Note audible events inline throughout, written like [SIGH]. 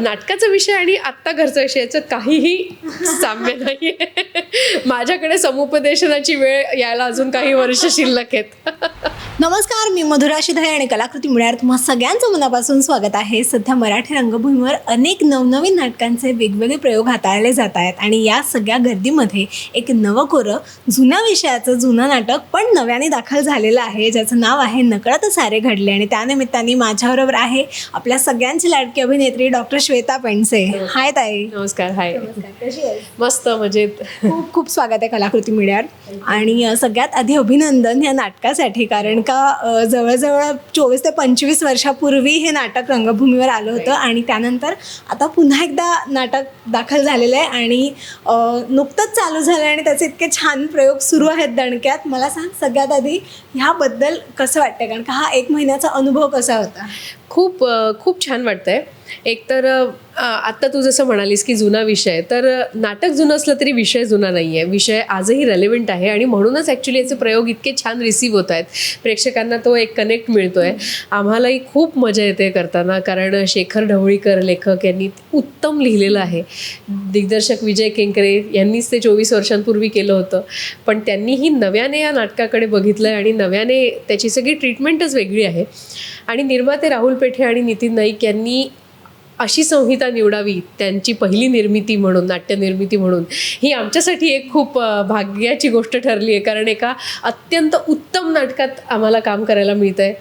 नाटकाचा विषय आणि आत्ता घरचा विषय याच्यात काहीही साम्य नाही माझ्याकडे समुपदेशनाची वेळ यायला अजून काही वर्ष शिल्लक आहेत. नमस्कार मी मधुरा शिधाळे आणि कलाकृती मिळणार तुम्हा सगळ्यांचं मनापासून स्वागत आहे. सध्या मराठी रंगभूमीवर अनेक नवनवीन नाटकांचे वेगवेगळे प्रयोग हाताळले जात आहेत आणि या सगळ्या गर्दीमध्ये एक नवं कोरं जुन्या विषयाचं जुनं नाटक पण नव्याने दाखल झालेलं आहे. ज्याचं नाव आहे नकळत सारे घडले आणि त्यानिमित्ताने माझ्याबरोबर आहे आपल्या सगळ्यांची लाडकी अभिनेत्री डॉक्टर श्वेता पेंडसे. हाय ताई. नमस्कार हाय. मस्त मजेत. खूप खूप स्वागत आहे कलाकृती मीडियावर आणि सगळ्यात आधी अभिनंदन या नाटकासाठी कारण का जवळजवळ चोवीस ते पंचवीस वर्षापूर्वी हे नाटक रंगभूमीवर आलं होतं आणि त्यानंतर आता पुन्हा एकदा नाटक दाखल झालेलं आहे आणि नुकतंच चालू झालं आणि त्याचे इतके छान प्रयोग सुरू आहेत दणक्यात. मला सांग सगळ्यात आधी ह्याबद्दल कसं वाटतं कारण का हा एक महिन्याचा अनुभव कसा होता? खूप खूप छान वाटतंय. एकतर आत्ता तू जसं म्हणालीस की जुना विषय तर नाटक जुनं असलं तरी विषय जुना नाही आहे विषय आजही रेलेव्हंट आहे आणि म्हणूनच ॲक्च्युली याचे प्रयोग इतके छान रिसीव्ह होत आहेत. प्रेक्षकांना तो एक कनेक्ट मिळतो आहे आम्हालाही खूप मजा येते करताना कारण शेखर ढवळीकर लेखक यांनी उत्तम लिहिलेलं आहे. दिग्दर्शक विजय केंकरे यांनीच ते चोवीस वर्षांपूर्वी केलं होतं. पण त्यांनीही नव्याने या नाटकाकडे बघितलं आहे आणि नव्याने त्याची सगळी ट्रीटमेंटच वेगळी आहे. आणि निर्माते राहुल पेठे आणि नितीन नाईक यांनी अशी संहिता निवडावी त्यांची पहिली निर्मिती म्हणून नाट्यनिर्मिती म्हणून. ही आमच्यासाठी एक खूप भाग्याची गोष्ट ठरली आहे कारण एका अत्यंत उत्तम नाटकात आम्हाला काम करायला मिळतं आहे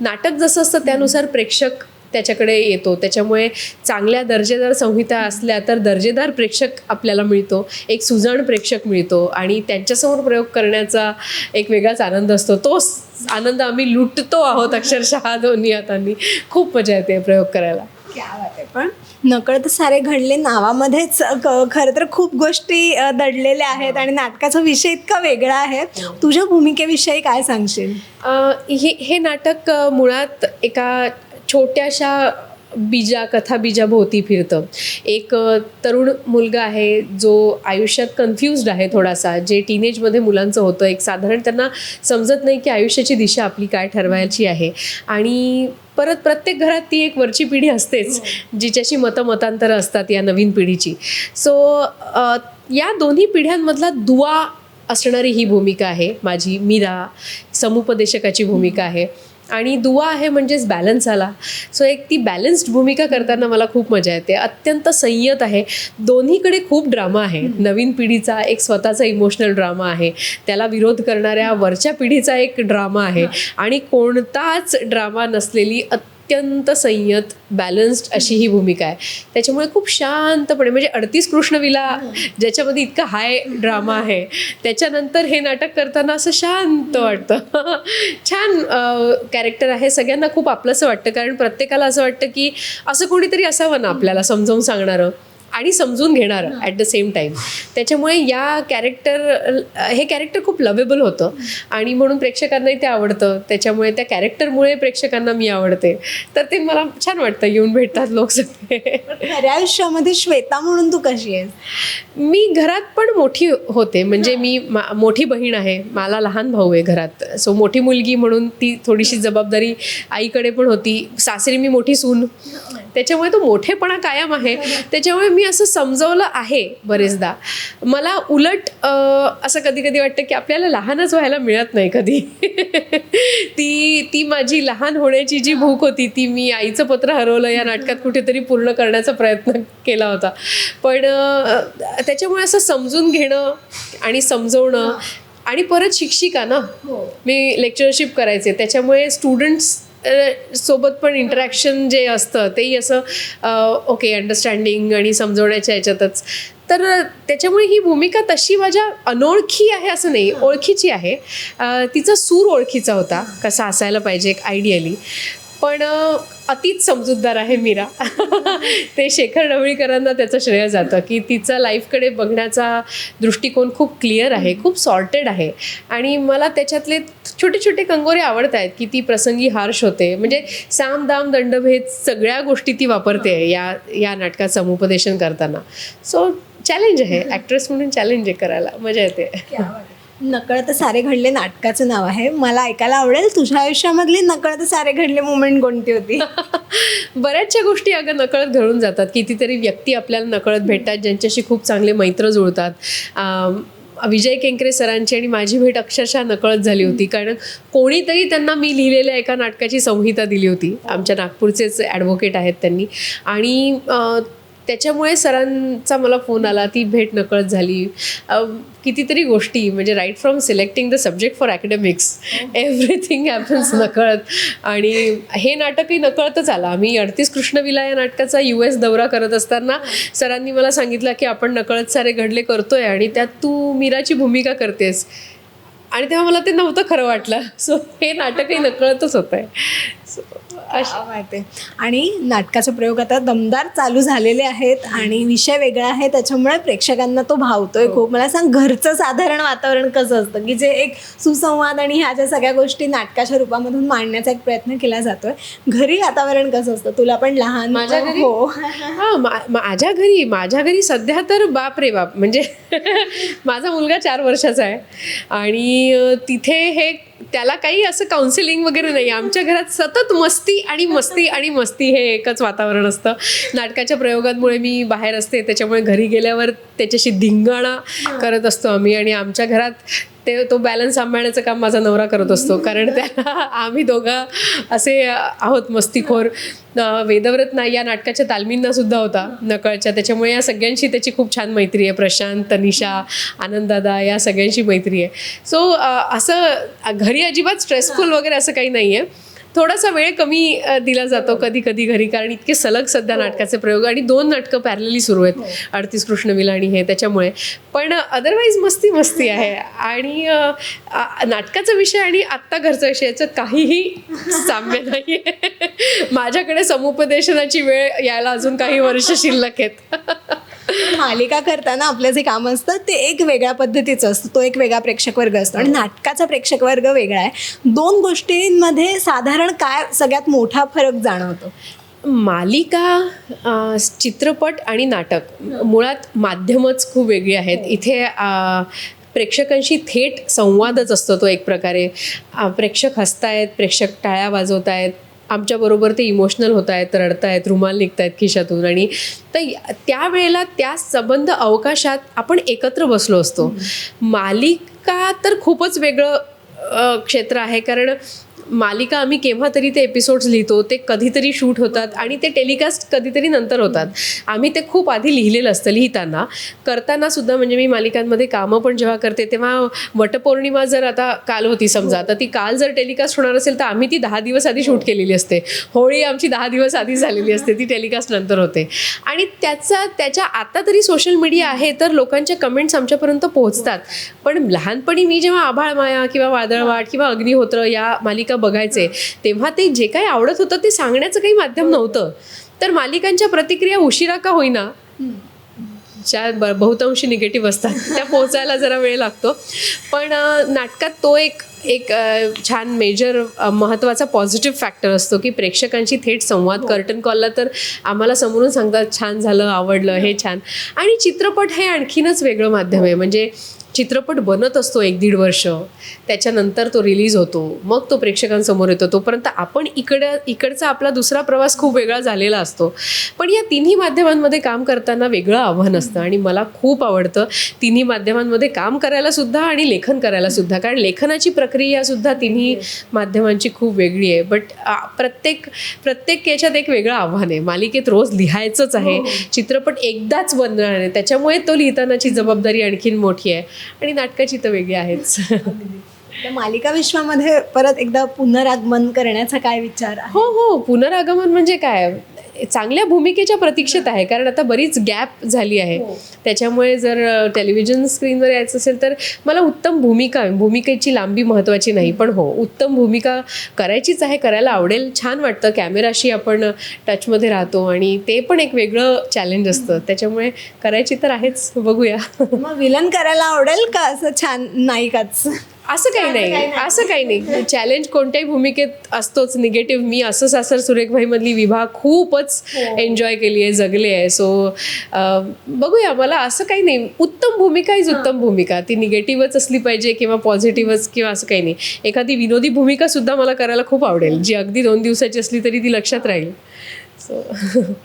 नाटक जसं असतं त्यानुसार प्रेक्षक त्याच्याकडे येतो. त्याच्यामुळे चांगल्या दर्जेदार संहिता असल्या तर दर्जेदार प्रेक्षक आपल्याला मिळतो. एक सुजाण प्रेक्षक मिळतो आणि त्यांच्यासमोर प्रयोग करण्याचा एक वेगळाच आनंद असतो. तो आनंद आम्ही लुटतो आहोत अक्षरशः दोन्ही हातांनी. खूप मजा येते प्रयोग करायला. क्या बात आहे. पण नकळत सारे घडले नावामध्येच. खरं तर खूप गोष्टी दडलेल्या आहेत आणि नाटकाचा विषय इतका वेगळा आहे. तुझ्या भूमिकेविषयी काय सांगशील? हे हे नाटक मुळात एका छोट्याशा बीजा कथा बीजाभोवती फिरतं. एक तरुण मुलगा आहे जो आयुष्यात कन्फ्युज्ड आहे थोडासा जे टीनेजमध्ये मुलांचं होतं. एक साधारण त्यांना समजत नाही की आयुष्याची दिशा आपली काय ठरवायची आहे. आणि परत प्रत्येक घरात ती एक वरची पिढी असतेच जिच्याशी मतमतांतरं असतात या नवीन पिढीची. सो या दोन्ही पिढ्यांमधला दुवा असणारी ही भूमिका आहे. माझी मीरा समुपदेशकाची भूमिका आहे. आणि दुवा आहे म्हणजेच बॅलन्स आला. सो एक ती बॅलन्स्ड भूमिका करताना मला खूप मजा येते. अत्यंत संयत आहे. दोन्हीकडे खूप ड्रामा आहे. नवीन पिढीचा एक स्वतःचा इमोशनल ड्रामा आहे. त्याला विरोध करणाऱ्या वरच्या पिढीचा एक ड्रामा आहे. आणि कोणताच ड्रामा नसलेली अत्यंत अत्यंत संयत बॅलन्स्ड अशी ही भूमिका आहे. त्याच्यामुळे खूप शांतपणे म्हणजे अडतीस कृष्णविला ज्याच्यामध्ये इतका हाय ड्रामा आहे त्याच्यानंतर हे नाटक करताना असं शांत वाटतं. [LAUGHS] छान कॅरेक्टर आहे. सगळ्यांना खूप आपलंसं वाटतं. कारण प्रत्येकाला असं वाटतं की असं कोणीतरी असावं ना आपल्याला समजावून सांगणारं. आणि समजून घेणारं ॲट द सेम टाईम त्याच्यामुळे या कॅरेक्टर हे कॅरेक्टर खूप लवेबल होतं. आणि म्हणून प्रेक्षकांनाही ते आवडतं. त्याच्यामुळे त्या कॅरेक्टरमुळे प्रेक्षकांना मी आवडते. तर ते मला छान वाटतं येऊन भेटतात लोक सगळे. खऱ्या आयुष्यामध्ये श्वेता म्हणून तू कशी आहेस? मी घरात पण मोठी होते. म्हणजे मी मा- मोठी बहीण आहे. मला लहान भाऊ आहे घरात. सो मोठी मुलगी म्हणून ती थोडीशी जबाबदारी आईकडे पण होती. सासरी मी मोठी सून. त्याच्यामुळे तो मोठेपणा कायम आहे. त्याच्यामुळे मी असं समजवलं आहे बरेचदा. मला उलट असं कधी कधी वाटतं की आपल्याला लहानच व्हायला मिळत नाही कधी. [LAUGHS] ती ती माझी लहान होण्याची जी भूक होती ती मी आईचं पत्र हरवलं या नाटकात कुठेतरी पूर्ण करण्याचा प्रयत्न केला होता. पण त्याच्यामुळे असं समजून घेणं आणि समजवणं आणि परत शिक्षिका ना. मी लेक्चरशिप करायचे. त्याच्यामुळे स्टुडंट्स सोबत पण इंटरॅक्शन जे असतं तेही असं ओके अंडरस्टँडिंग आणि समजवण्याच्या ह्याच्यातच तर त्याच्यामुळे ही भूमिका तशी माझ्या अनोळखी आहे असं नाही ओळखीची आहे. तिचा सूर ओळखीचा होता कसा असायला पाहिजे एक आयडियली पण अतिच समजूतदार आहे मीरा. [LAUGHS] ते शेखर ढवळीकरांना त्याचं श्रेय जातं की तिचा लाईफकडे बघण्याचा दृष्टिकोन खूप क्लिअर आहे खूप सॉर्टेड आहे. आणि मला त्याच्यातले छोटे छोटे कंगोरे आवडत आहेत की ती प्रसंगी हार्श होते म्हणजे साम दाम दंडभेद सगळ्या गोष्टी ती वापरते या या नाटकात समुपदेशन करताना. सो चॅलेंज आहे. [LAUGHS] ॲक्ट्रेस म्हणून चॅलेंज आहे करायला. मजा येते. नकळत सारे घडले नाटकाचं नाव आहे. मला ऐकायला आवडेल तुझ्या आयुष्यामधली नकळत सारे घडले मुमेंट कोणती होती? [LAUGHS] बऱ्याचशा गोष्टी अगं नकळत घडून जातात. कितीतरी व्यक्ती आपल्याला नकळत भेटतात ज्यांच्याशी खूप चांगले मैत्र जुळतात. विजय केंकरे सरांची आणि माझी भेट अक्षरशः नकळत झाली होती. कारण कोणीतरी त्यांना मी लिहिलेल्या एका नाटकाची संहिता दिली होती. आमच्या नागपूरचेच ॲडव्होकेट आहेत त्यांनी. आणि त्याच्यामुळे सरांचा मला फोन आला ती भेट नकळत झाली. कितीतरी गोष्टी म्हणजे right from selecting the subject for academics everything happens नकळत. आणि हे नाटकही नकळतच आलं. आम्ही अडतीस कृष्णविला या नाटकाचा यू एस दौरा करत असताना सरांनी मला सांगितलं की आपण नकळत सारे घडले करतोय आणि त्यात तू मीराची भूमिका करतेस. आणि तेव्हा मला ते नव्हतं खरं वाटलं. सो हे नाटकही नकळतच होतं आहे सो माहिती. आणि नाटकाचे प्रयोग आता दमदार चालू झालेले आहेत आणि विषय वेगळा आहे त्याच्यामुळे प्रेक्षकांना तो भावतोय खूप. मला सांग घरचं साधारण वातावरण कसं असतं की जे एक सुसंवाद आणि ह्या ज्या सगळ्या गोष्टी नाटकाच्या रूपामधून मांडण्याचा एक प्रयत्न केला जातोय घरी वातावरण कसं असतं? तुला पण लहान माझ्या घरी? हो हा मा- माझ्या घरी माझ्या घरी सध्या तर बाप रे बाप म्हणजे [LAUGHS] माझा मुलगा चार वर्षाचा आहे. आणि तिथे हे त्याला काही असं काउन्सिलिंग वगैरे नाही. आमच्या घरात सतत मस्ती आणि मस्ती आणि मस्ती हे एकच वातावरण असतं. नाटकाच्या प्रयोगांमुळे मी बाहेर असते. त्याच्यामुळे घरी गेल्यावर त्याच्याशी धिंगाणा करत असतो आम्ही आणि आमच्या घरात ते तो बॅलन्स सांभाळण्याचं काम माझा नवरा करत असतो. कारण त्याला आम्ही दोघं असे आहोत मस्तीखोर. वेदव्रत ना या नाटकाच्या तालमींना सुद्धा होता नकळच्या. त्याच्यामुळे या सगळ्यांशी त्याची खूप छान मैत्री आहे. प्रशांत तनिषा आनंददादा या सगळ्यांशी मैत्री आहे. सो असं घरी अजिबात स्ट्रेसफुल वगैरे असं काही नाही आहे थोडासा वेळ कमी दिला जातो कधी कधी घरी कारण इतके सलग सध्या नाटकाचे प्रयोग आणि दोन नाटकं पॅरलली सुरू आहेत. अडतीस कृष्णविला आणि हे त्याच्यामुळे. पण अदरवाईज मस्ती मस्ती आहे. आणि नाटकाचा विषय आणि आत्ता घरचा विषय याच्यात काहीही साम्य नाही आहे माझ्याकडे समुपदेशनाची वेळ यायला अजून काही वर्ष शिल्लक आहेत. मालिका करताना आपलं जे काम असतं ते एक वेगळ्या पद्धतीचं असतं. तो एक वेगळा प्रेक्षक वर्ग असतो. आणि नाटकाचा प्रेक्षक वर्ग वेगळा आहे. दोन गोष्टींमध्ये साधारण काय सगळ्यात मोठा फरक जाणवतो? मालिका चित्रपट आणि नाटक मुळात माध्यमच खूप वेगळी आहेत. इथे अ, प्रेक्षकांशी थेट संवादच असतो तो एक प्रकारे. प्रेक्षक हसतायत प्रेक्षक टाळ्या वाजवत आहेत आमच्याबरोबर ते इमोशनल होत आहेत रडतायत रुमाल निघतायत खिशातून आणि तर त्यावेळेला त्या संबंध अवकाशात आपण एकत्र बसलो असतो. मालिका तर खूपच वेगळं क्षेत्र आहे. कारण मालिका आम्ही केव्हा तरी ते एपिसोड्स लिहितो ते कधीतरी शूट होतात आणि ते टेलिकास्ट कधीतरी नंतर होतात. आम्ही ते खूप आधी लिहिलेलं असतं लिहिताना. करताना सुद्धा म्हणजे मी मालिकांमध्ये कामं पण जेव्हा करते तेव्हा वटपौर्णिमा जर आता काल होती समजा तर ती काल जर टेलिकास्ट होणार असेल तर आम्ही ती दहा दिवस आधी शूट केलेली असते. होळी आमची दहा दिवस आधी झालेली असते ती टेलिकास्ट नंतर होते. आणि त्याचा त्याच्या आता तरी सोशल मीडिया आहे तर लोकांच्या कमेंट्स आमच्यापर्यंत पोहोचतात. पण लहानपणी मी जेव्हा आभाळ माया किंवा वादळवाट किंवा अग्निहोत्र या मालिका बघायचे तेव्हा ते जे काही आवडत होतं ते सांगण्याचं काही माध्यम नव्हतं. तर मालिकांच्या प्रतिक्रिया उशिरा का होईना? ज्या ब बहुतांशी निगेटिव्ह असतात त्या पोचायला जरा वेळ लागतो. पण नाटकात तो एक एक छान मेजर महत्त्वाचा पॉझिटिव्ह फॅक्टर असतो की प्रेक्षकांशी थेट संवाद कर्टन कॉलला तर आम्हाला समोरून सांगतात छान झालं आवडलं हे छान. आणि चित्रपट हे आणखीनच वेगळं माध्यम आहे. म्हणजे चित्रपट बनत असतो एक दीड वर्ष. त्याच्यानंतर तो रिलीज होतो. मग तो प्रेक्षकांसमोर येतो. तोपर्यंत आपण इकडं इकडचा आपला दुसरा प्रवास खूप वेगळा झालेला असतो. पण या तिन्ही माध्यमांमध्ये काम करताना वेगळं आव्हान असतं आणि मला खूप आवडतं तिन्ही माध्यमांमध्ये काम करायला सुद्धा आणि लेखन करायला सुद्धा. कारण लेखनाची प्रक्रिया सुद्धा तिन्ही माध्यमांची खूप वेगळी आहे. बट प्रत्येक प्रत्येक याच्यात एक वेगळं आव्हान आहे. मालिकेत रोज लिहायचंच आहे. चित्रपट एकदाच बनणार आहे. त्याच्यामुळे तो लिहितानाची जबाबदारी आणखीन मोठी आहे. आणि नाटकाची तर वेगळी आहेच. त्या मालिका विश्वामध्ये परत एकदा पुनरागमन करण्याचा काय विचार हो हो. पुनरागमन म्हणजे काय? चांगल्या भूमिकेच्या प्रतीक्षेत आहे. कारण आता बरीच गॅप झाली आहे. त्याच्यामुळे जर टेलिव्हिजन स्क्रीनवर यायचं असेल तर मला उत्तम भूमिका भूमिकेची लांबी महत्त्वाची नाही. पण हो उत्तम भूमिका करायचीच आहे करायला आवडेल. छान वाटतं. कॅमेराशी आपण टचमध्ये राहतो आणि ते पण एक वेगळं चॅलेंज असतं. त्याच्यामुळे करायची तर आहेच. बघूया. मग विलन करायला आवडेल का असं छान नायिकाच? असं काही नाही. असं काही नाही. चॅलेंज कोणत्याही भूमिकेत असतोच. निगेटिव्ह मी असं सासर सुरेखभाईमधली विभा खूपच एन्जॉय केली आहे जगली आहे. सो बघूया. मला असं काही नाही. उत्तम भूमिका इज उत्तम भूमिका. ती निगेटिव्हच असली पाहिजे किंवा पॉझिटिव्हच किंवा असं काही नाही. एखादी विनोदी भूमिका सुद्धा मला करायला खूप आवडेल. जी अगदी दोन दिवसाची असली तरी ती लक्षात राहील. सो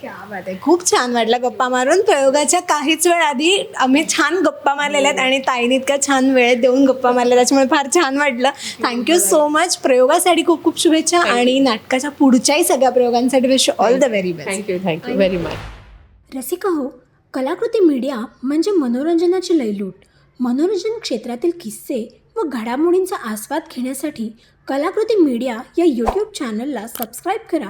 क्या बात आहे. खूप छान वाटलं गप्पा मारून. प्रयोगाच्या काहीच वेळ आधी आम्ही छान गप्पा मारलेल्या आहेत आणि ताईने इतक्या छान वेळ देऊन गप्पा मारल्या त्याच्यामुळे फार छान वाटलं. थँक्यू सो मच प्रयोगासाठी खूप खूप शुभेच्छा आणि नाटकाच्या पुढच्याही सगळ्या प्रयोगांसाठी wish all the very best thank you thank you very much Rasika हो कलाकृती मीडिया म्हणजे मनोरंजनाची लयलूट. मनोरंजन क्षेत्रातील किस्से व घडामोडींचा आस्वाद घेण्यासाठी कलाकृती मीडिया या यूट्यूब चॅनलला सबस्क्राईब करा.